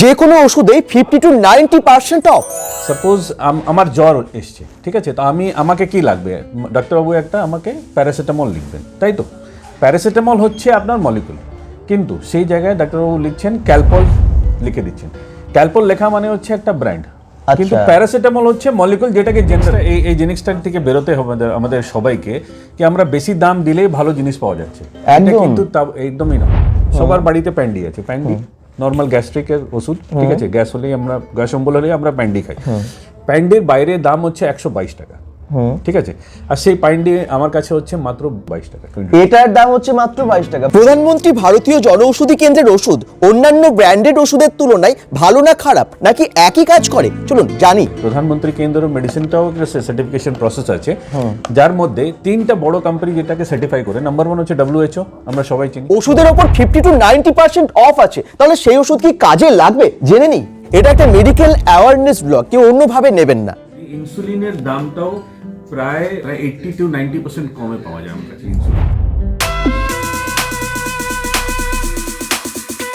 যে কোনো ওষুধে fifty to ninety percent off suppose আমার জ্বর এসছে ঠিক আছে? তো আমি আমাকে কি লাগবে? ডাক্তারবাবু একটা আমাকে প্যারাসিটামল লিখবেন তাই তো? প্যারাসিটামল হচ্ছে আপনার মলিকুল কিন্তু সেই জায়গায় ডাক্তারবাবু লিখছেন ক্যালপল লিখে দিচ্ছেন। ক্যালপল লেখা মানে হচ্ছে একটা ব্র্যান্ড কিন্তু প্যারাসিটামল হচ্ছে মলিকুল যেটাকে জেনারেল এই এই জিনিসটা থেকে বেরোতে হবে আমাদের সবাইকে কি আমরা বেশি দাম দিলেই ভালো জিনিস পাওয়া যাচ্ছে। কিন্তু একদমই না। সবার বাড়িতে প্যান্ডি আছে। প্যান্ডি নর্মাল গ্যাস্ট্রিকের ওষুধ ঠিক আছে? গ্যাস হলেই আমরা গ্যাস অম্বল হলেই আমরা প্যান্ডি খাই। প্যান্ডির বাইরে দাম হচ্ছে একশো বাইশ টাকা। ঠিক আছে। আর সেই প্যান্ডি আমার কাছে হচ্ছে মাত্র বাইশ টাকা। এটার দাম হচ্ছে মাত্র বাইশ টাকা। প্রধানমন্ত্রী ভারতীয় জনঔষধি কেন্দ্রের ওষুধ অন্যান্য ব্র্যান্ডেড ওষুধের তুলনায় ভালো না খারাপ নাকি একই কাজ করে? চলুন জানি। প্রধানমন্ত্রী কেন্দ্র মেডিসিনটাও একটা সার্টিফিকেশন প্রসেস আছে। যার মধ্যে তিনটা বড় কোম্পানি যেটাকে সার্টিফাই করে নাম্বার ওয়ান হচ্ছে ডাব্লিউএইচও আমরা সবাই চিনি। ওষুধের ওপর fifty to ninety percent off আছে। তাহলে সেই ওষুধ কি কাজে লাগবে? জেনে নিই। এটা একটা মেডিকেল অ্যাওয়ারনেস ব্লগ কেউ অন্যভাবে নেবেন না। ইনসুলিনের দামটাও প্রায় এইটটি টু নাইনটি পার্সেন্ট কমে পাওয়া যায় আমার কাছে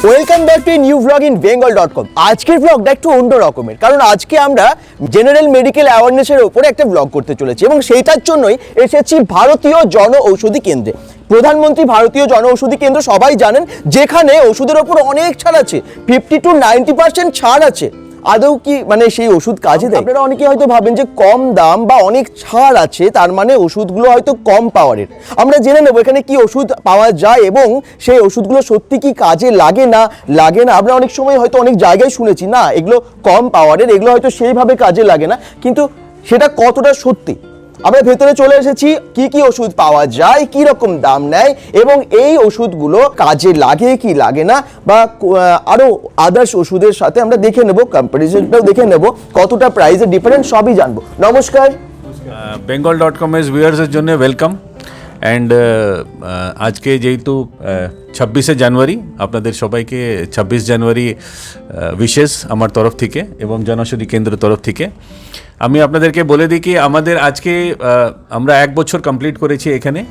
welcome back to new blog in Bengal dot com আজকের ব্লগটা একটু অন্য রকমের, কারণ আজকে আমরা জেনারেল মেডিকেল অ্যাওয়ারনেসের উপরে একটা ব্লগ করতে চলেছি এবং সেইটার জন্যই এসেছি ভারতীয় জন ঔষধি কেন্দ্রে। প্রধানমন্ত্রী ভারতীয় জন ঔষধি কেন্দ্র সবাই জানেন, যেখানে ওষুধের ওপর অনেক ছাড় আছে ফিফটি টু নাইনটি পার্সেন্ট ছাড় আছে। আদৌ কি মানে সেই ওষুধ কাজে দেয়? আপনারা অনেকে হয়তো ভাবেন যে কম দাম বা অনেক ছাড় আছে, তার মানে ওষুধগুলো হয়তো কম পাওয়ারের। আমরা জেনে নেব এখানে কি ওষুধ পাওয়া যায় এবং সেই ওষুধগুলো সত্যি কি কাজে লাগে না লাগে না? আমরা অনেক সময় হয়তো অনেক জায়গায় শুনেছি, না, এগুলো কম পাওয়ারের, এগুলো হয়তো সেইভাবে কাজে লাগে না, কিন্তু সেটা কতটা সত্যি? আমরা ভেতরে চলে এসেছি কি কি ওষুধ পাওয়া যায় কি রকম দাম নেয় এবং এই ওষুধগুলো কাজে লাগে কি লাগে না বা কো- আহ, আরও আদার্স ওষুধের সাথে আমরা দেখে নেব কম্পারিজনটাও দেখে নেব কতটা প্রাইসের ডিফারেন্স সবই জানব। নমস্কার। বেঙ্গল ডট কম এস ভিউয়ার্সের জন্য ওয়েলকাম অ্যান্ড আজকে যেহেতু ছাব্বিশে জানুয়ারি আপনাদের সবাইকে ছাব্বিশ জানুয়ারি বিশেষ আমার তরফ থেকে এবং জনৌষধি কেন্দ্রের তরফ থেকে। আমি আপনাদেরকে বলে দিই কি আমাদের আজকে আমরা এক বছর কমপ্লিট করেছি এখানে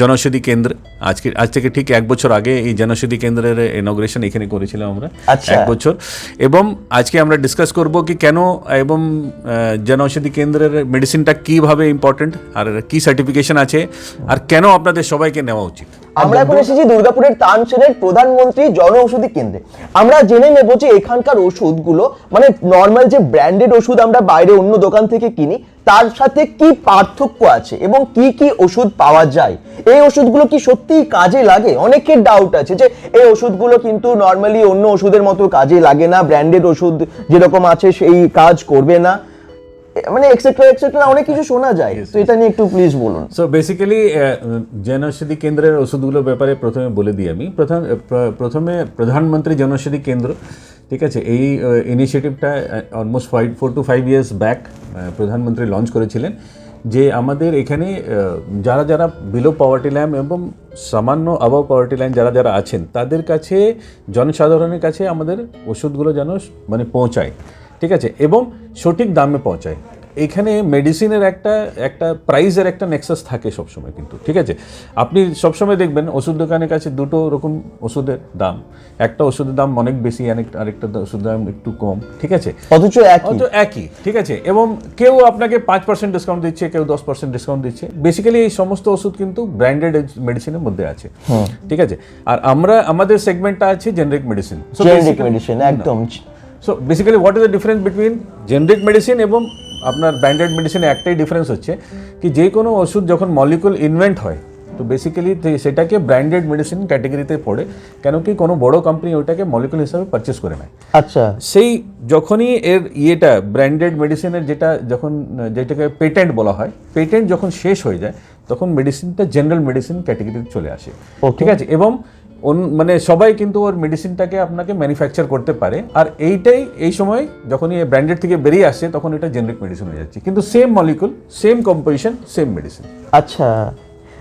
জনৌষধি কেন্দ্র। আজকে আজ থেকে ঠিক এক বছর আগে এই জনৌষধি কেন্দ্রের ইনগ্রেশন এখানে করেছিলাম আমরা আচ্ছা। এক বছর। এবং আজকে আমরা ডিসকাস করব কি কেন এবং জনৌষধি কেন্দ্রের মেডিসিনটা কীভাবে ইম্পর্টেন্ট আর কি সার্টিফিকেশন আছে আর কেন আপনাদের সবাইকে নেওয়া উচিত। আমরা এখন এসেছি দুর্গাপুরের তানসেনের প্রধানমন্ত্রী জন ঔষধি কেন্দ্রে। আমরা জেনে নেব যে এখানকার ওষুধগুলো মানে নর্মাল যে ব্র্যান্ডেড ওষুধ আমরা বাইরে অন্য দোকান থেকে কিনি তার সাথে কি পার্থক্য আছে এবং কি কি ওষুধ পাওয়া যায়? এই ওষুধগুলো কি সত্যিই কাজে লাগে? অনেকের ডাউট আছে যে এই ওষুধগুলো কিন্তু নর্মালি অন্য ওষুধের মতো কাজে লাগে না ব্র্যান্ডেড ওষুধ যেরকম আছে সেই কাজ করবে না। মানে এক্সেট্রা এক্সেট্রা অনেক কিছু শোনা যায়। তো এটা নিয়ে একটু প্লিজ বলুন। সো বেসিক্যালি জনৌষধি কেন্দ্রের ওষুধগুলোর ব্যাপারে প্রথমে বলে দিই আমি। প্রথম প্র- প্রথমে প্রধানমন্ত্রী জনৌষধি কেন্দ্র ঠিক আছে? এই ইনিশিয়েটিভটা almost five four to five years back প্রধানমন্ত্রী লঞ্চ করেছিলেন। যে আমাদের এখানে যারা যারা বিলো পাওয়ার্টি লাইন এবং সামান্য অবাব পাওয়ার্টি লাইন যারা যারা আছেন তাদের কাছে জনসাধারণের কাছে আমাদের ওষুধগুলো যেন মানে পৌঁছায়। ঠিক আছে? এবং সঠিক দামে পৌঁছায়। এখানে মেডিসিনের একটা একটা প্রাইসের একটা নেক্সাস থাকে সবসময় কিন্তু ঠিক আছে? আপনি সবসময় দেখবেন ওষুধ দোকানের কাছে দুটো রকম ওষুধের দাম। একটা ওষুধের দাম অনেক বেশি আরেক- আরেকটা ওষুধের দাম একটু কম ঠিক আছে? অথচ একই। অথচ একই ঠিক আছে? এবং কেউ আপনাকে পাঁচ পার্সেন্ট ডিসকাউন্ট দিচ্ছে কেউ দশ পার্সেন্ট ডিসকাউন্ট দিচ্ছে। বেসিক্যালি এই সমস্ত ওষুধ কিন্তু ব্র্যান্ডেড মেডিসিনের মধ্যে আছে ঠিক আছে? আর আমরা আমাদের সেগমেন্টটা আছে জেনারিক মেডিসিন জেনেরিক মেডিসিন একদম। So basically what is the difference between generic medicine এবং আপনার ব্র্যান্ডেড মেডিসিনে একটাই ডিফারেন্স হচ্ছে কি যে কোনো ওষুধ যখন মলিকুল ইনভেন্ট হয় তো বেসিক্যালি সেটাকে ব্র্যান্ডেড মেডিসিন ক্যাটাগরিতে পড়ে কেন কি কোনো বড় কোম্পানি ওটাকে মলিকুল হিসাবে পারচেস করে নেয়। আচ্ছা। সেই যখনই এর ইয়েটা ব্র্যান্ডেড মেডিসিনের যেটা যখন যেটাকে পেটেন্ট বলা হয় পেটেন্ট যখন শেষ হয়ে যায় তখন মেডিসিনটা জেনারেল মেডিসিন ক্যাটাগরিতে চলে আসে। ঠিক আছে? এবং মানে সবাই কিন্তু ওর মেডিসিনটাকে আপনাকে ম্যানুফ্যাকচার করতে পারে। আর এইটাই এই সময় যখনই ব্র্যান্ডেড থেকে বেরিয়ে আসছে তখন এটা জেনারিক মেডিসিন হয়ে যাচ্ছে। কিন্তু same molecule same composition same medicine আচ্ছা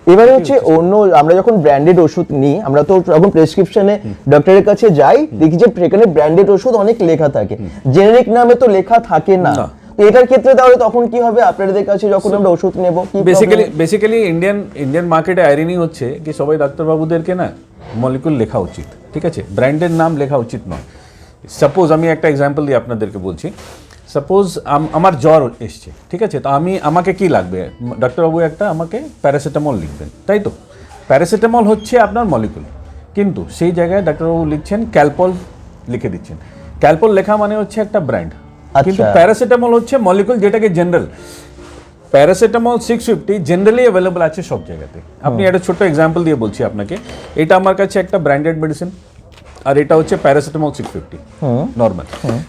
এবারে হচ্ছে অন্য আমরা যখন ব্র্যান্ডেড ওষুধ নিই আমরা তো যখন প্রেসক্রিপশনে ডক্টরের কাছে যাই দেখি যে সেখানে ব্র্যান্ডেড ওষুধ অনেক লেখা থাকে। জেনারিক নামে তো লেখা থাকে না। না। এটার ক্ষেত্রে তাহলে তখন কি হবে? আপনাদের কাছে যখন আমরা ওষুধ নেব বেসিক্যালি বেসিক্যালি ইন্ডিয়ান ইন্ডিয়ান মার্কেটে আইরিনি হচ্ছে কি সবাই ডাক্তারবাবুদেরকে না মলিকুল লেখা উচিত ঠিক আছে? ব্র্যান্ডের নাম লেখা উচিত নয়। সাপোজ আমি একটা এক্সাম্পল দিয়ে আপনাদেরকে বলছি। সাপোজ আমার জ্বর এসছে ঠিক আছে? তো আমি আমাকে কি লাগবে? ডাক্তারবাবু একটা আমাকে প্যারাসিটামল লিখবেন তাই তো? প্যারাসিটামল হচ্ছে আপনার মলিকুল কিন্তু সেই জায়গায় ডাক্তারবাবু লিখছেন ক্যালপল লিখে দিচ্ছেন। ক্যালপল লেখা মানে হচ্ছে একটা ব্র্যান্ড কিন্তু আচ্ছা। প্যারাসিটামল হচ্ছে মলিকুল যেটাকে general paracetamol six fifty generally available আছে সব জায়গাতে। আপনি একটা ছোট্ট এক্সাম্পল দিয়ে বলছি আপনাকে। এটা আমার কাছে একটা ব্র্যান্ডেড মেডিসিন আর এটা হচ্ছে paracetamol six fifty normal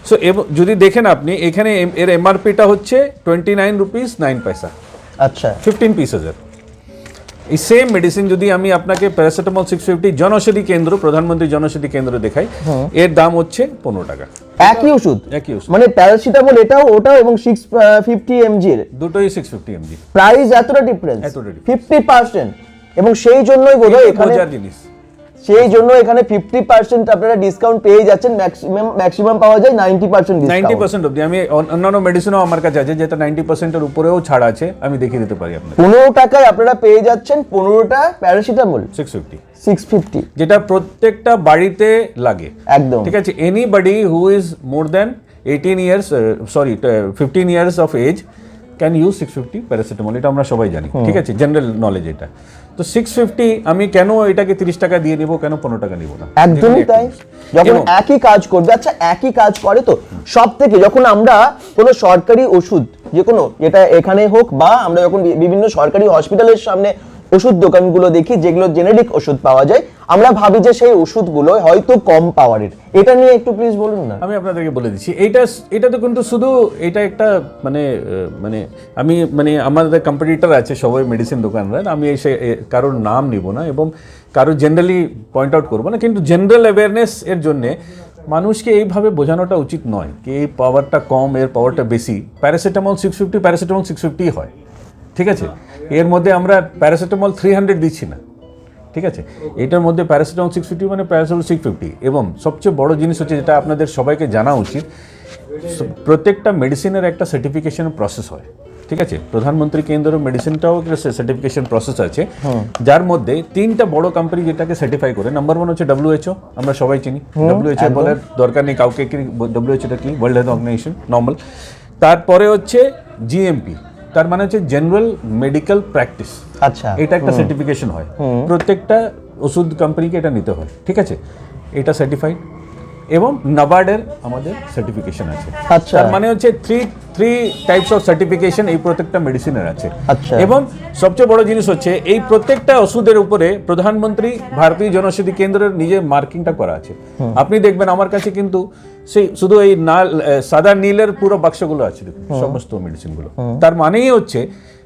so যদি দেখেন আপনি এখানে এর এমআরপিটা হচ্ছে টোয়েন্টি নাইন রুপিস নাইন পয়সা আচ্ছা। ফিফটিন পিসেসের এই সেম মেডিসিন যদি আমি আপনাকে প্যারাসিটামল সিক্স ফিফটি জনৌষধি কেন্দ্র প্রধানমন্ত্রী জনৌষধি কেন্দ্র দেখাই এর দাম হচ্ছে পনেরো টাকা। একই ওষুধ? একই ওষুধ। মানে প্যারাসিটামল এটাও ওটাও এবং সিক্স ফিফটি এমজি এর? দুটোই সিক্স ফিফটি এমজি প্রাইস এতটা ডিফারেন্স এতটা ডিফারেন্স ফিফটি পার্সেন্ট এবং সেই জন্যই বোধহয় এখানে জিনিস। সেই জন্য এখানে ফিফটি পার্সেন্ট আপনারা ডিসকাউন্ট পেয়ে যাচ্ছেন ম্যাক্সিমাম ম্যাক্সিমাম পাওয়া যায় ninety percent ninety discount percent অব্দি আমি অন্যান্য মেডিসিনও আমার কাছে আছে যেটা নাইনটি পার্সেন্টের উপরেও ছাড় আছে আমি দেখিয়ে দিতে পারি আপনাকে। পনেরো টাকায় আপনারা পেয়ে যাচ্ছেন পনেরোটা paracetamol six fifty six fifty যেটা প্রত্যেকটা বাড়িতে লাগে। একদম। ঠিক আছে? Anybody who is more than eighteen years sorry fifteen years of age can use six fifty paracetamol এটা আমরা সবাই জানি। ঠিক আছে? জেনারেল নলেজ এটা। তো সিক্স ফিফটি আমি কেন এটাকে তিরিশ টাকা দিয়ে নিবো কেন পনেরো টাকা নিবো না? একদমই তাই। যখন একই কাজ করবে আচ্ছা একই কাজ করে তো সব থেকে যখন আমরা কোনো সরকারি ওষুধ যে কোনো যেটা এখানে হোক বা আমরা যখন বিভিন্ন সরকারি হসপিটালের সামনে ওষুধ দোকানগুলো দেখি যেগুলো জেনেরিক ওষুধ পাওয়া যায় আমরা ভাবি যে সেই ওষুধগুলো হয়তো কম পাওয়ারের এটা নিয়ে একটু প্লিজ বলুন না। আমি আপনাদেরকে বলে দিচ্ছি, এইটা এটা তো কিন্তু শুধু এটা একটা মানে মানে আমি মানে আমাদের কম্পিটিটর আছে, সবাই মেডিসিন দোকানরা আমি এসে কারোর নাম নিব না এবং কারও জেনারেলি পয়েন্ট আউট করব না, কিন্তু জেনারেল অ্যাওয়ারনেস এর জন্যে মানুষকে এইভাবে বোঝানোটা উচিত নয় কি এই পাওয়ারটা কম, এর পাওয়ারটা বেশি। Paracetamol six fifty paracetamol six fifty হয়, ঠিক আছে? এর মধ্যে আমরা প্যারাসিটামল থ্রি হান্ড্রেড দিচ্ছি না। ঠিক আছে? এটার মধ্যে প্যারাসিটামল সিক্স ফিফটি মানে প্যারাসিটামল সিক্স ফিফটি এবং সবচেয়ে বড় জিনিস হচ্ছে যেটা আপনাদের সবাইকে জানা উচিত প্রত্যেকটা মেডিসিনের একটা সার্টিফিকেশন প্রসেস হয় ঠিক আছে? প্রধানমন্ত্রী কেন্দ্র মেডিসিনটাও একটা সার্টিফিকেশন প্রসেস আছে যার মধ্যে তিনটা বড় কোম্পানি যেটাকে সার্টিফাই করে নাম্বার ওয়ান হচ্ছে ডব্লিউএচও আমরা সবাই চিনি। ডব্লিউএচও বলার দরকার নেই কাউকে কি ডব্লিউএচওটা কি? ওয়ার্ল্ড হেলথ অর্গানাইজেশন নর্মাল তারপরে হচ্ছে জিএমপি তার মানে হচ্ছে জেনারেল মেডিকেল প্র্যাকটিস আচ্ছা। এটা একটা সার্টিফিকেশন হয়। প্রত্যেকটা ওষুধ কোম্পানিকে এটা নিতে হয়। ঠিক আছে? এটা সার্টিফাইড এবং নাবার্ডের আমাদের সার্টিফিকেশন আছে। আচ্ছা। তার মানে হচ্ছে three three types of certification এই প্রত্যেকটা মেডিসিনের আছে। আচ্ছা। এবং সবচেয়ে বড় জিনিস হচ্ছে এই প্রত্যেকটা ওষুধের উপরে প্রধানমন্ত্রী ভারতীয় জনৌষধি কেন্দ্রের নিজের মার্কিংটা করা আছে। আপনি দেখবেন আমার কাছে কিন্তু সেই শুধু এই নাল সাদা নীলের পুরো বাক্সগুলো আছে সমস্ত মেডিসিনগুলো তার মানেই হচ্ছে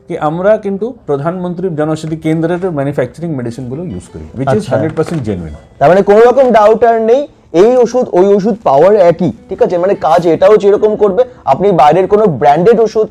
কি আমরা কিন্তু প্রধানমন্ত্রী জনৌষধি কেন্দ্রের ম্যানুফ্যাকচারিং মেডিসিনগুলো ইউজ করি which is hundred percent genuine তার মানে কোনো রকম ডাউট আর নেই এই ওষুধ ওই ওষুধ পাওয়ার একই ঠিক আছে? মানে কাজ এটাও যেরকম করবে আপনি বাইরের কোনো ব্র্যান্ডেড ওষুধ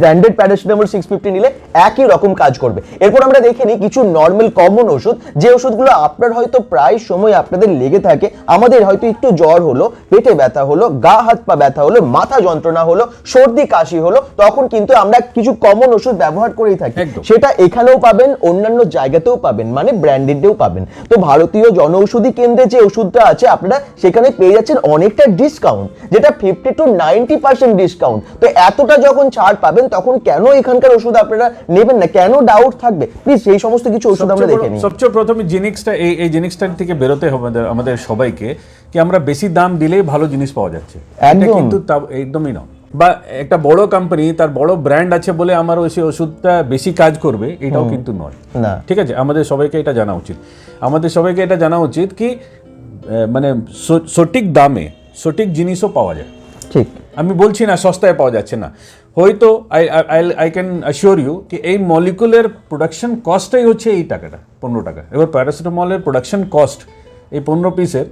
ব্র্যান্ডেড প্যারাসিটামল সিক্স ফিফটি নিলে একই রকম কাজ করবে। এরপর আমরা দেখে নিই কিছু নর্মাল কমন ওষুধ যে ওষুধগুলো আপনার হয়তো প্রায় সময় আপনাদের লেগে থাকে আমাদের হয়তো একটু জ্বর হলো পেটে ব্যথা হলো গা হাত পা ব্যথা হলো মাথা যন্ত্রণা হলো সর্দি কাশি হলো তখন কিন্তু আমরা কিছু কমন ওষুধ ব্যবহার করেই থাকি। সেটা এখানেও পাবেন অন্যান্য জায়গাতেও পাবেন মানে ব্র্যান্ডেডেও পাবেন। তো ভারতীয় জনঔষধি কেন্দ্রে যে ওষুধটা আছে আপনারা সেখানে পেয়ে যাচ্ছেন অনেকটা ডিসকাউন্ট যেটা fifty to ninety percent discount তো এতটা যখন ছাড় পাবেন তখন কেন এখানকার ওষুধ আপনারা নেবেন না? কেন ডাউট থাকবে? প্লিজ সেই সমস্ত কিছু ওষুধ আমরা দেখে নিই। সবচেয়ে প্রথমে জিনিসটা এই এই জিনিসটা থেকে বেরোতে হবে আমাদের সবাইকে কি আমরা বেশি দাম দিলেই ভালো জিনিস পাওয়া যাচ্ছে। এটা একদম। কিন্তু একদমই না বা একটা বড় কোম্পানি তার বড় ব্র্যান্ড আছে বলে আমার ওই সেই ওষুধটা বেশি কাজ করবে এটাও কিন্তু নয়। না। ঠিক আছে? আমাদের সবাইকে এটা জানা উচিত। আমাদের সবাইকে এটা জানা উচিত কি মানে স- সঠিক দামে সঠিক জিনিসও পাওয়া যায়। ঠিক। আমি বলছি না সস্তায় পাওয়া যাচ্ছে না। হয়তো I I I can assure you কি এই মলিকুলের প্রোডাকশন কস্টটাই হচ্ছে এই টাকাটা পনেরো টাকা। এবার প্যারাসিটামলের প্রোডাকশন কস্ট এই পনেরো পিসের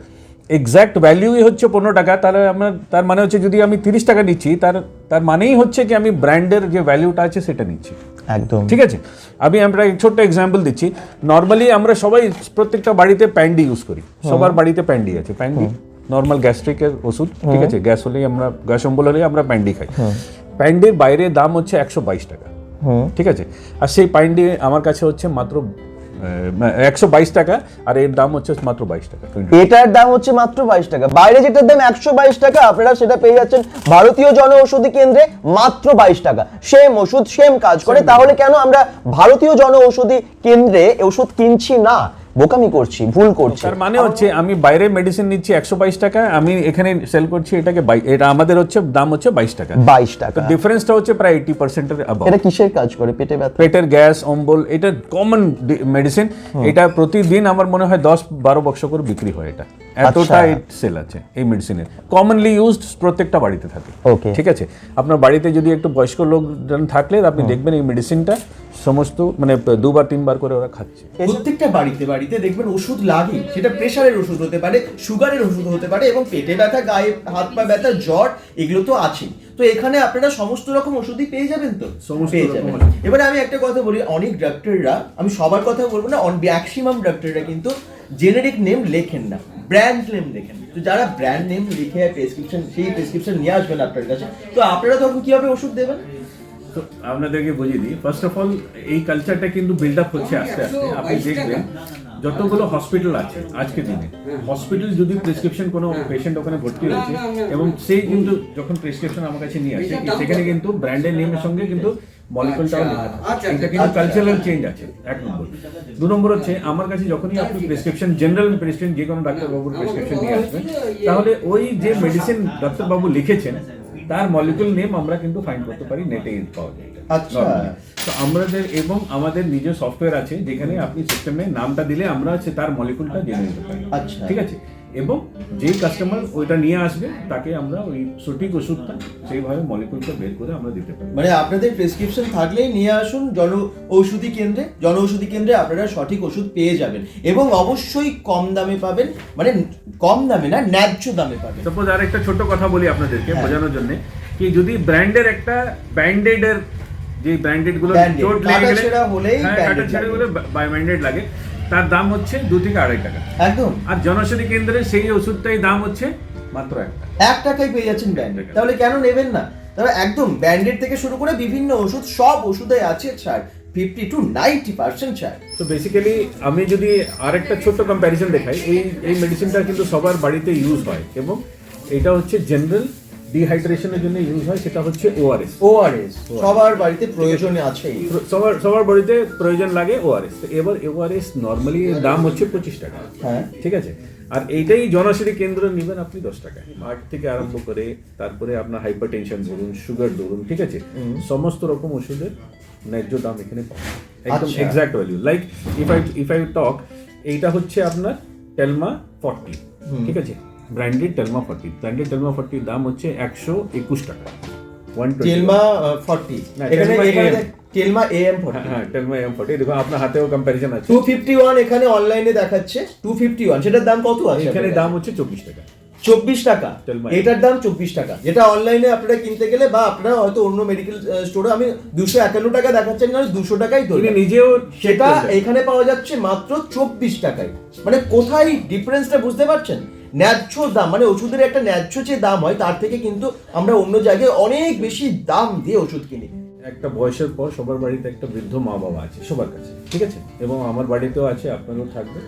এক্স্যাক্ট ভ্যালিউই হচ্ছে পনেরো টাকা। তাহলে আমরা তার মানে হচ্ছে যদি আমি তিরিশ টাকা নিচ্ছি তার তার মানেই হচ্ছে কি আমি ব্র্যান্ডের যে ভ্যালিউটা আছে সেটা নিচ্ছি। একদম। ঠিক আছে? আমি আমরা এক ছোট্ট এক্সাম্পল দিচ্ছি। নর্মালি আমরা সবাই প্রত্যেকটা বাড়িতে প্যান্ডি ইউজ করি। সবার বাড়িতে প্যান্ডি আছে। প্যান্ডি নর্মাল গ্যাস্ট্রিকের ওষুধ ঠিক আছে? গ্যাস হলেই আমরা গ্যাস অম্বল হলেই আমরা প্যান্ডি খাই। প্যান্ডির বাইরে দাম হচ্ছে একশো বাইশ টাকা। ঠিক আছে? আর সেই প্যান্ডি আমার কাছে হচ্ছে মাত্র একশো বাইশ টাকা আর এর দাম হচ্ছে মাত্র বাইশ টাকা। এটার দাম হচ্ছে মাত্র বাইশ টাকা। বাইরে যেটার দাম একশো বাইশ টাকা আপনারা সেটা পেয়ে যাচ্ছেন ভারতীয় জন ঔষধি কেন্দ্রে মাত্র বাইশ টাকা। সেম ওষুধ সেম কাজ করে তাহলে কেন আমরা ভারতীয় জন ঔষধি কেন্দ্রে ওষুধ কিনছি না? বোকামি করছি ভুল করছি। তার মানে হচ্ছে আমি বাইরে মেডিসিন নিচ্ছি একশো বাইশ টাকা আমি এখানে সেল করছি এটাকে এটা আমাদের হচ্ছে দাম হচ্ছে বাইশ টাকা। বাইশ টাকা। ডিফারেন্সটা হচ্ছে প্রায় এইটি পার্সেন্টের এটা কিসের কাজ করে? পেটে ব্যথা? পেটের গ্যাস অম্বল এটা কমন মেডিসিন এটা প্রতিদিন আমার মনে হয় দশ বারো বক্স করে বিক্রি হয় এটা। এতটা সেল আছে এই মেডিসিনের কমনলি ইউজড প্রত্যেকটা বাড়িতে থাকে. ঠিক আছে? আপনার বাড়িতে যদি একটু বয়স্ক লোকজন থাকলে আপনি দেখবেন এই মেডিসিনটা সমস্ত মানে দুবার তিনবার করে ওরা খাচ্ছে। প্রত্যেকটা বাড়িতে বাড়িতে দেখবেন ওষুধ লাগে সেটা প্রেশারের ওষুধ হতে পারে সুগারের ওষুধ হতে পারে এবং পেটে ব্যথা গায়ে হাত পা ব্যথা জ্বর এগুলো তো আছেই। তো এখানে আপনারা সমস্ত রকম ওষুধই পেয়ে যাবেন তো? পেয়ে যাবেন। এবারে আমি একটা কথা বলি অনেক ডাক্তাররা আমি সবার কথা বলব না ম্যাক্সিমাম ডাক্তাররা কিন্তু জেনেরিক নেম লেখেন না ব্র্যান্ড নেম লেখেন তো যারা ব্র্যান্ড নেম লিখে প্রেসক্রিপশন সেই প্রেসক্রিপশন নিয়ে আসবেন আপনার কাছে। তো আপনারা তখন কীভাবে ওষুধ দেবেন? তো আপনাদেরকে বুঝিয়ে দিই। ফার্স্ট অফ অল এই কালচারটা কিন্তু বিল্ড আপ হচ্ছে আস্তে আস্তে। আপনি দেখবেন যতগুলো হসপিটাল আছে আজকের দিনে হসপিটাল যদি প্রেসক্রিপশন কোনো পেশেন্ট ওখানে ভর্তি হয়েছে এবং সেই কিন্তু যখন প্রেসক্রিপশন আমার কাছে নিয়ে আসে সেখানে কিন্তু ব্র্যান্ডের নেমের সঙ্গে কিন্তু মলিকুলটাও এটা কিন্তু কালচারাল চেঞ্জ আছে এক নম্বর। দু নম্বর হচ্ছে আমার কাছে যখনই আপনি প্রেসক্রিপশন জেনারেল প্রেসক্রিপশন যে কোনো ডাক্তারবাবুর প্রেসক্রিপশন নিয়ে আসবেন তাহলে ওই যে মেডিসিন ডাক্তারবাবু লিখেছেন তার মলিকুল নেম আমরা কিন্তু ফাইন করতে পারি নেটে পাওয়া যায় আচ্ছা। তো আমাদের এবং আমাদের নিজের সফটওয়্যার আছে যেখানে আপনি সিস্টেমে নামটা দিলে আমরা হচ্ছে তার মলিকুলটা জেনে নিতে পারি আচ্ছা। ঠিক আছে এবং যে কাস্টমার ওইটা নিয়ে আসবে তাকে আমরা ওই সঠিক ওষুধটা সেইভাবে মলিকুলটা বের করে আমরা দিতে পারি মানে আপনাদের প্রেসক্রিপশন থাকলেই নিয়ে আসুন জন ঔষধি কেন্দ্রে জন ঔষধি কেন্দ্রে আপনারা সঠিক ওষুধ পেয়ে যাবেন এবং অবশ্যই কম দামে পাবেন মানে কম দামে না ন্যায্য দামে পাবেন সাপোজ আর একটা ছোট কথা বলি আপনাদেরকে হ্যাঁ। বোঝানোর জন্য কি যদি ব্র্যান্ডের একটা ব্যান্ডেডের যে ব্র্যান্ডেডগুলো চোট লেগে গেলে হলেই কাটাছেঁড়া লাগে। তার দাম হচ্ছে দু থেকে আড়াই টাকা। একদম। আর জনৌষধি কেন্দ্রে সেই ওষুধটাই দাম হচ্ছে মাত্র একটা এক টাকায় পেয়ে যাচ্ছেন ব্যান্ডেড তাহলে কেন নেবেন না? তাহলে একদম ব্যান্ডেড থেকে শুরু করে বিভিন্ন ওষুধ সব ওষুধে আছে ছাড়। ফিফটি টু নাইনটি পার্সেন্ট ছাড়। তো বেসিক্যালি আমি যদি আরেকটা ছোট্ট কম্প্যারিজন দেখাই এই এই মেডিসিনটা কিন্তু সবার বাড়িতে ইউজ হয় এবং এটা হচ্ছে জেনারেল ডিহাইড্রেশনের জন্য ইউজ হয় সেটা হচ্ছে ওআরএস ওআরএস সবার বাড়িতে প্রয়োজন আছেই। সবার সবার বাড়িতে প্রয়োজন লাগে ওআরএস তো এবার ওআরএস নর্মালি দাম হচ্ছে পঁচিশ টাকা। হ্যাঁ। ঠিক আছে? আর এইটাই জনশ্রী কেন্দ্র নেবেন আপনি দশ টাকায়। আট থেকে আরম্ভ করে তারপরে আপনার হাইপার টেনশন ধরুন সুগার ধরুন ঠিক আছে? সমস্ত রকম ওষুধের ন্যায্য দাম এখানে পাওয়া একদম। Exact value like if I if I talk এইটা হচ্ছে আপনার টেলমা ফর্টি ঠিক আছে? Branded Telma forty branded Telma ফর্টির দাম হচ্ছে একশো একুশ টাকা। টেলমা ফর্টি এখানে টেলমা এএম ফর্টি হ্যাঁ টেলমা এম ফর্টি দেখুন আপনার হাতেও কম্প্যারিজন আছে। টু ফিফটি ওয়ান এখানে অনলাইনে দেখাচ্ছে। টু ফিফটি ওয়ান সেটার দাম কত আছে এখানে দাম হচ্ছে চব্বিশ টাকা। চব্বিশ টাকা। এটার দাম চব্বিশ টাকা। যেটা অনলাইনে আপনারা কিনতে গেলে বা আপনারা হয়তো অন্য মেডিকেল স্টোরে আমি দুশো একান্ন টাকা দেখাচ্ছেন না দুশো টাকাই ধরবেন নিজেও সেটা এখানে পাওয়া যাচ্ছে মাত্র চব্বিশ টাকায়। মানে কোথায় ডিফারেন্সটা বুঝতে পারছেন? ন্যায্য দাম মানে ওষুধের একটা ন্যায্য যে দাম হয়, তার থেকে কিন্তু আমরা অন্য জায়গায় অনেক বেশি দাম দিয়ে ওষুধ কিনি। একটা বয়সের পর সবার বাড়িতে একটা বৃদ্ধ মা বাবা আছে, সবার কাছে, ঠিক আছে? এবং আমার বাড়িতেও আছে, আপনারও থাকবে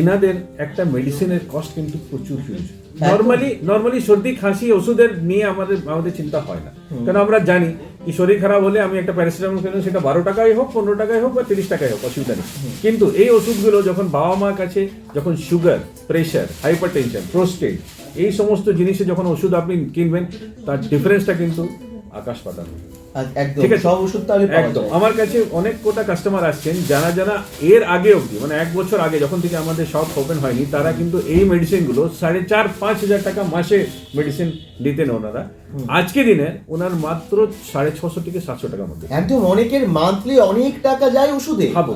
এনাদের একটা মেডিসিনের কস্ট কিন্তু প্রচুর হিউজ নর্মালি নর্মালি সর্দি খাসি ওষুধের নিয়ে আমাদের আমাদের চিন্তা হয় না। কারণ আমরা জানি কি শরীর খারাপ হলে আমি একটা প্যারাসিটামল খেলাম সেটা বারো টাকাই হোক পনেরো টাকাই হোক বা তিরিশ টাকাই হোক অসুবিধা নেই। কিন্তু এই ওষুধগুলো যখন বাবা মার কাছে যখন sugar pressure hypertension prostate এই সমস্ত জিনিসে যখন ওষুধ আপনি কিনবেন তার ডিফারেন্সটা কিন্তু আকাশ পাতাল। একদম। সব ওষুধ তাহলে একদম। আমার কাছে অনেক কোটা কাস্টমার আসছেন যারা যারা এর আগে অবধি মানে এক বছর আগে যখন থেকে আমাদের শপ ওপেন হয়নি তারা কিন্তু এই মেডিসিনগুলো সাড়ে চার পাঁচ হাজার টাকা মাসে মেডিসিন দিতেন ওনারা। আজকে দিনে ওনার মাত্র সাড়ে ছশো থেকে সাতশো টাকার মধ্যে। একদম অনেকের মান্থলি অনেক টাকা যায় ওষুধে। ভাবো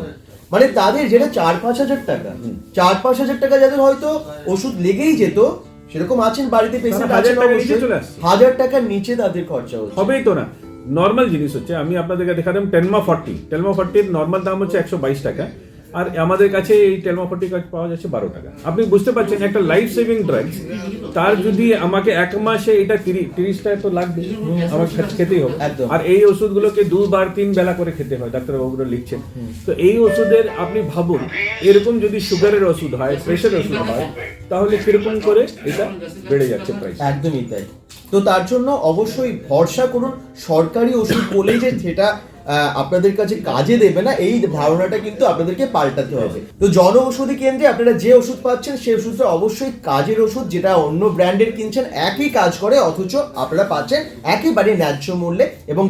মানে তাদের যেটা চার পাঁচ হাজার টাকা চার পাঁচ হাজার টাকা যাদের হয়তো ওষুধ লেগেই যেত সেরকম আছেন বাড়িতে পেশেন্ট হাজার আছেন টাকার নিচে হাজার টাকার নিচে তাদের খরচা হচ্ছে। হবেই তো না। নর্মাল জিনিস হচ্ছে, আমি আপনাদেরকে দেখালাম টেলমা ফর্টি। টেনমা ফর্টির নর্মাল দাম হচ্ছে একশো বাইশ টাকা। আর আমাদের কাছে এই টেলমাফটিকাট পাওয়া যাচ্ছে বারো টাকা। আপনি বুঝতে পারছেন একটা লাইফ সেভিং ড্রাগস তার যদি আমাকে এক মাসে এটা তিরিশ টাকা তো লাগবে আমার খেতেই হবে। আর এই ওষুধগুলোকে দুবার তিন বেলা করে খেতে হয় ডাক্তারবাবুরা লিখছেন। তো এই ওষুধের আপনি ভাবুন এরকম যদি সুগারের ওষুধ হয় প্রেশারের ওষুধ হয় তাহলে কীরকম করে এটা বেড়ে যাচ্ছে প্রাইস একদমই তাই। তো তার জন্য অবশ্যই ভরসা করুন সরকারি ওষুধ বলেই যে সেটা আপনাদের কাছে কাজে দেবে না এই ধারণাটা কিন্তু আপনাদেরকে পাল্টাতে হবে। তো জন ঔষধি কেন্দ্রে আপনারা যে ওষুধ পাচ্ছেন সেই ওষুধটা অবশ্যই কাজের ওষুধ যেটা অন্য ব্র্যান্ডের কিনছেন একই কাজ করে অথচ আপনারা পাচ্ছেন একেবারে ন্যায্য মূল্যে এবং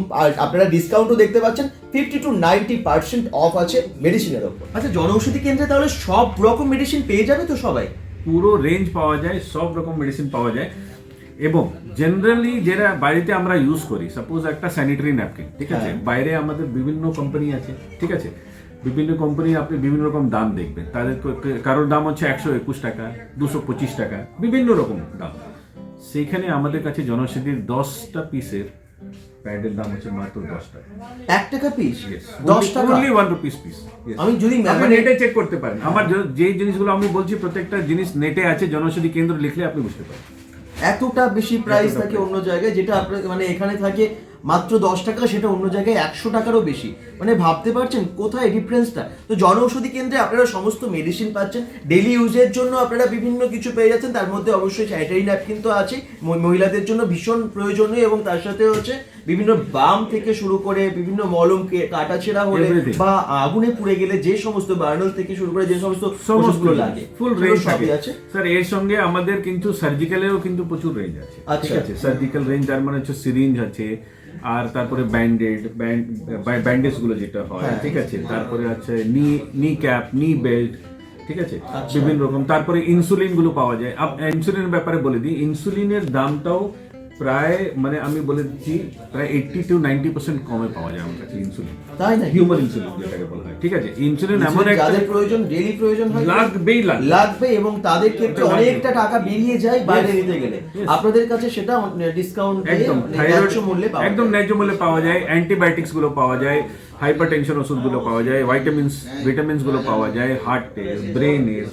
আপনারা ডিসকাউন্টও দেখতে পাচ্ছেন fifty to ninety percent off আছে মেডিসিনের ওপর। আচ্ছা জন ঔষধি কেন্দ্রে তাহলে সব রকম মেডিসিন পেয়ে যাবে তো সবাই? পুরো রেঞ্জ পাওয়া যায় সব রকম মেডিসিন পাওয়া যায়। এবং জেনারেলি যেটা বাড়িতে আমরা ইউজ করি সাপোজ একটা স্যানিটারি ন্যাপকিন ঠিক আছে? হ্যাঁ। বাইরে আমাদের বিভিন্ন কোম্পানি আছে ঠিক আছে? বিভিন্ন কোম্পানি আপনি বিভিন্ন রকম দাম দেখবেন। তাদের কারোর দাম হচ্ছে একশো একুশ টাকা দুশো পঁচিশ টাকা বিভিন্ন রকম দাম। সেইখানে আমাদের কাছে জনৌষধির দশটা পিসের প্যাডের দাম হচ্ছে মাত্র দশ টাকা। এক টাকা পিস দশ টাকা? অনলি ওয়ান রুপিস পিস আমি যদি আপনি মানে নেটে চেক করতে পারেন। আমার যে- যে জিনিসগুলো আমি বলছি প্রত্যেকটা জিনিস নেটে আছে জনৌষধি কেন্দ্র লিখলে আপনি বুঝতে পারেন এতটা বেশি প্রাইস থাকে অন্য জায়গায় যেটা আপনার মানে এখানে থাকে মাত্র দশ টাকা সেটা অন্য জায়গায় একশো টাকারও বেশি। মানে ভাবতে পারছেন কোথায় ডিফারেন্সটা তো জনঔষধি কেন্দ্রে আপনারা সমস্ত মেডিসিন পাচ্ছেন। ডেলি ইউজের জন্য আপনারা বিভিন্ন কিছু পেয়ে যাচ্ছেন। তার মধ্যে অবশ্যই স্যানিটারি ন্যাপকিন তো আছে মহিলাদের জন্য ভীষণ প্রয়োজনীয় এবং তার সাথে হচ্ছে বিভিন্ন বাম থেকে শুরু করে বিভিন্ন মলম কাটাছেঁড়া হলে বা আগুনে পুড়ে গেলে যে সমস্ত বার্নল থেকে শুরু করে যে সমস্ত ওষুধগুলো লাগে ফুল রেঞ্জ আছে? স্যার এর সঙ্গে আমাদের কিন্তু সার্জিক্যালেও কিন্তু প্রচুর রেঞ্জ আছে। ঠিক আচ্ছা। আছে? সার্জিক্যাল রেঞ্জ তার মানে হচ্ছে সিরিঞ্জ আছে আর তারপরে ব্যান্ডেড ব্যান্ডেজগুলো যেটা হয় হ্যাঁ। ঠিক আছে? তারপরে আছে নি নি ক্যাপ নি বেল্ট ঠিক আছে? আচ্ছা। বিভিন্ন রকম। তারপরে ইনসুলিনগুলো পাওয়া যায়। ইনসুলিনের ব্যাপারে বলে দিই। ইনসুলিনের দামটাও প্রায় মানে আমি বলে দিচ্ছি প্রায় এইটটি টু নাইনটি পার্সেন্ট কমে পাওয়া যায় আমার কাছে ইনসুলিন তাই না হিউম্যান ইনসুলিন যেটাকে বলা হয় ঠিক আছে? ইনসুলিন এমন একটা যাদের প্রয়োজন ডেলি প্রয়োজন হয় লাগবেই লাগবে। লাগবে এবং তাদের ক্ষেত্রে অনেকটা টাকা বেরিয়ে যায় বাইরে নিতে গেলে। আপনাদের কাছে সেটা ডিসকাউন্ট একদম ন্যায্য মূল্যে পাওয়া একদম ন্যায্য মূল্যে পাওয়া যায় অ্যান্টিবায়োটিক্সগুলো পাওয়া যায়। হাইপার টেনশন ওষুধগুলো পাওয়া যায় ভাইটামিনস ভিটামিনসগুলো পাওয়া যায় হার্টের ব্রেনের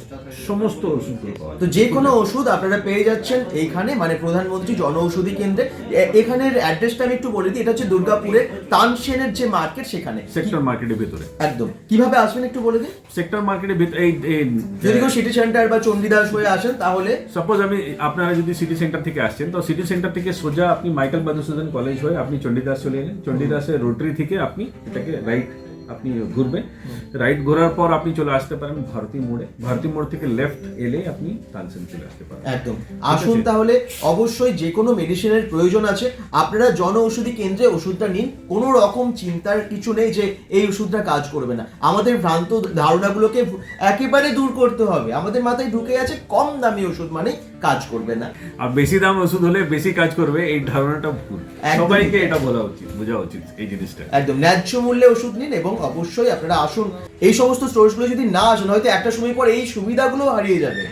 সমস্ত ওষুধগুলো পাওয়া তো যায়। যে কোনো ওষুধ আপনারা পেয়ে যাচ্ছেন এইখানে মানে প্রধানমন্ত্রী জন ঔষধি কেন্দ্রে। এখানের অ্যাড্রেসটা আমি একটু বলে দিই এটা হচ্ছে দুর্গাপুরের তানসেনের যে মার্কেট সেখানে। সেক্টর মার্কেটের ভিতরে। একদম। কীভাবে আসবেন একটু বলে দিন? সেক্টর মার্কেটের ভিতরে এই যদি কেউ সিটি সেন্টার বা চণ্ডীদাস হয়ে আসেন তাহলে সাপোজ আমি আপনারা যদি সিটি সেন্টার থেকে আসছেন তো সিটি সেন্টার থেকে সোজা আপনি মাইকেল মধুসূদন কলেজ হয়ে আপনি চণ্ডীদাস চলে এলেন। চণ্ডীদাসের রোটারি থেকে আপনি এটাকে রাইট আপনি ঘুরবেন। রাইট ঘোরার পর আপনি চলে আসতে পারেন ভারতী মোড়ে। ভারতী মোড় থেকে লেফট এলে আপনি তানসেন চলে আসতে পারেন। একদম। আসুন তাহলে অবশ্যই যে কোনো মেডিসিনের প্রয়োজন আছে আপনারা জন ঔষধি কেন্দ্রে ওষুধটা নিন। কোনো রকম চিন্তার কিছু নেই যে এই ওষুধটা কাজ করবে না। আমাদের ভ্রান্ত ধারণাগুলোকে একেবারে দূর করতে হবে। আমাদের মাথায় ঢুকে আছে কম দামি ওষুধ মানে কাজ করবে না। আর বেশি দাম ওষুধ হলে বেশি কাজ করবে এই ধারণাটা ভুল। সবাইকে এটা বলা উচিত বোঝা উচিত এই জিনিসটা। একদম ন্যায্য মূল্যে ওষুধ নিন এবং অবশ্যই আপনারা আসুন। এই সমস্ত স্টোরসগুলো যদি না আসেন হয়তো একটা সময় পর এই সুবিধাগুলো হারিয়ে যাবে।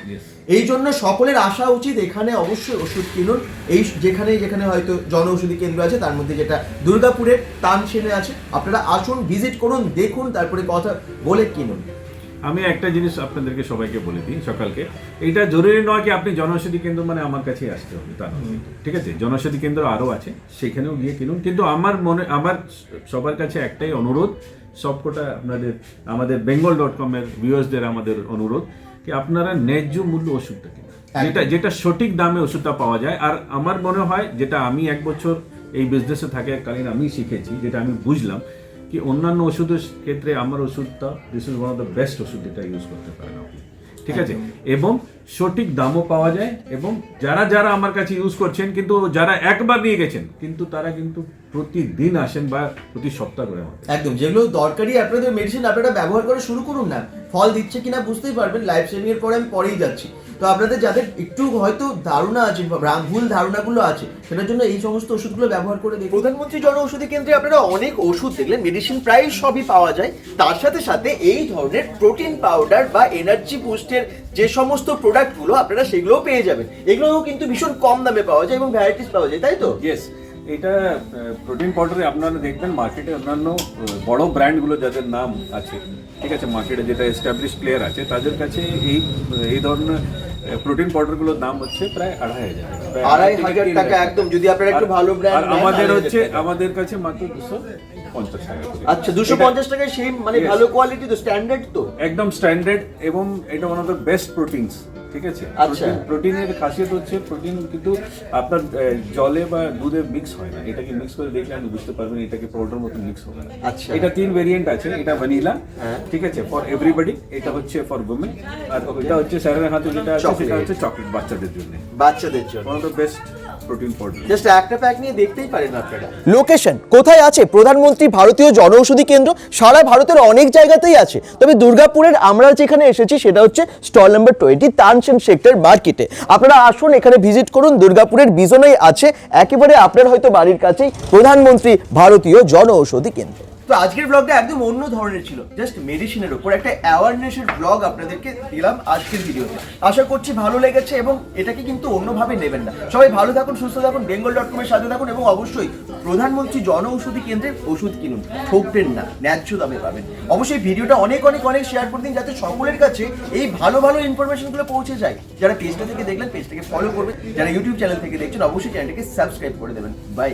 এই জন্য সকলের আসা উচিত এখানে অবশ্যই ওষুধ কিনুন। এই যেখানে যেখানে হয়তো জন ঔষধি কেন্দ্র আছে তার মধ্যে যেটা দুর্গাপুরের তানসেনে আছে আপনারা আসুন ভিজিট করুন দেখুন তারপরে কথা বলে কিনুন। আমি একটা জিনিস আপনাদেরকে সবাইকে বলে দিই সকালকে। এটা জরুরি নয় কি আপনি জনৌষধি কেন্দ্র মানে আমার কাছেই আসতে হবে তা নয়। ঠিক আছে? জনৌষধি কেন্দ্র আরও আছে সেখানেও গিয়ে কিনুন। কিন্তু আমার মনে আমার সবার কাছে একটাই অনুরোধ সবকটা আপনাদের আমাদের বেঙ্গল ডট কমের ভিউয়ার্সদের আমাদের অনুরোধ কি আপনারা ন্যায্য মূল্য ওষুধটা কিনুন। যেটা যেটা সঠিক দামে ওষুধটা পাওয়া যায়। আর আমার মনে হয় যেটা আমি এক বছর এই বিজনেসে থাকাকালীন আমি শিখেছি যেটা আমি বুঝলাম কি অন্যান্য ওষুধের ক্ষেত্রে আমার ওষুধটা this is one of the best ওষুধ যেটা ইউজ করতে পারেন আপনি। ঠিক আছে? এবং সঠিক দামও পাওয়া যায় এবং যারা যারা আমার কাছে ইউজ করছেন কিন্তু যারা একবার নিয়ে গেছেন কিন্তু তারা কিন্তু প্রতিদিন আসেন বা প্রতি সপ্তাহ করে একদম যেগুলো দরকারি আপনাদের মেডিসিন আপনারা ব্যবহার করে শুরু করুন না। ফল দিচ্ছে কিনা বুঝতেই পারবেন লাইফ সেভিং এর পরে আমি পরেই যাচ্ছি। তো আপনাদের যাদের একটু হয়তো ধারণা আছে ভুল ধারণাগুলো আছে সেটার জন্য এই সমস্ত ওষুধগুলো ব্যবহার করে দেখুন। প্রধানমন্ত্রী জন ঔষধি কেন্দ্রে আপনারা অনেক ওষুধ দেখলেন মেডিসিন প্রায় সবই পাওয়া যায়। তার সাথে সাথে এই ধরনের প্রোটিন পাউডার বা এনার্জি বুস্টের যে সমস্ত প্রোডাক্টগুলো আপনারা সেগুলোও পেয়ে যাবেন। এগুলোও কিন্তু ভীষণ কম দামে পাওয়া যায় এবং ভ্যারাইটিস পাওয়া যায় তাই তো? ইয়েস এটা প্রোটিন পাউডারে আপনারা দেখবেন মার্কেটে অন্যান্য বড় ব্র্যান্ডগুলো যাদের নাম আছে ঠিক আছে মার্কেটে যেটা এস্টাবলিশ প্লেয়ার আছে তাদের কাছে এই এই ধরনের প্রোটিন পাউডারগুলোর দাম হচ্ছে প্রায় আড়াই হাজার আড়াই হাজার টাকা একদম, যদি আপনারা একটু ভালো ব্র্যান্ড আমাদের হচ্ছে আমাদের কাছে মাত্র দুশো পঞ্চাশ টাকা আচ্ছা দুশো পঞ্চাশ টাকায় সেই মানে ভালো কোয়ালিটি তো স্ট্যান্ডার্ড তো? একদম স্ট্যান্ডার্ড এবং এটা one of the best proteins ঠিক আছে? আচ্ছা। প্রোটিনের খাসিয়ত হচ্ছে প্রোটিন কিন্তু আপনার জলে বা দুধে মিক্স হয় না। এটাকে মিক্স করে দেখলে আপনি বুঝতে পারবেন এটাকে পাউডার মতো মিক্স হবে না। আচ্ছা। এটা তিন ভেরিয়েন্ট আছে এটা ভ্যানিলা। ঠিক আছে? ফর এভরিবডি এটা হচ্ছে ফর উমেন আর এটা হচ্ছে স্যারের হাতে যেটা আছে সেটা হচ্ছে চকলেট বাচ্চাদের জন্য। বাচ্চাদের জন্য। One of the best protein powder just একটা প্যাক নিয়ে দেখতেই পারেন আপনারা। লোকেশন কোথায় আছে? প্রধানমন্ত্রী ভারতীয় জনঔষধি কেন্দ্র সারা ভারতের অনেক জায়গাতেই আছে। তবে দুর্গাপুরের আমরা যেখানে এসেছি সেটা হচ্ছে stall number twenty Tansen sector মার্কেটে। আপনারা আসুন এখানে ভিজিট করুন দুর্গাপুরের বিজনেই আছে। একেবারে আপনার হয়তো বাড়ির কাছেই প্রধানমন্ত্রী ভারতীয় জনঔষধি কেন্দ্র। তো আজকের ব্লগটা একদম অন্য ধরনের ছিল জাস্ট মেডিসিনের উপর একটা অ্যাওয়ারনেসের ব্লগ আপনাদেরকে দিলাম আজকের ভিডিওতে। আশা করছি ভালো লেগেছে এবং এটাকে কিন্তু অন্যভাবে নেবেন না। সবাই ভালো থাকুন, সুস্থ থাকুন বেঙ্গল ডট কমের সাথে থাকুন এবং অবশ্যই প্রধানমন্ত্রী জন ঔষধি কেন্দ্রের ওষুধ কিনুন। ঠকবেন না, ন্যায্য দামে পাবেন। অবশ্যই ভিডিওটা অনেক অনেক অনেক শেয়ার করে দিন যাতে সকলের কাছে এই ভালো ভালো ইনফরমেশনগুলো পৌঁছে যায়। যারা পেজটা থেকে দেখলেন পেজটাকে ফলো করবেন। যারা ইউটিউব চ্যানেল থেকে দেখছেন, অবশ্যই চ্যানেলটাকে সাবস্ক্রাইব করে দেবেন। বাই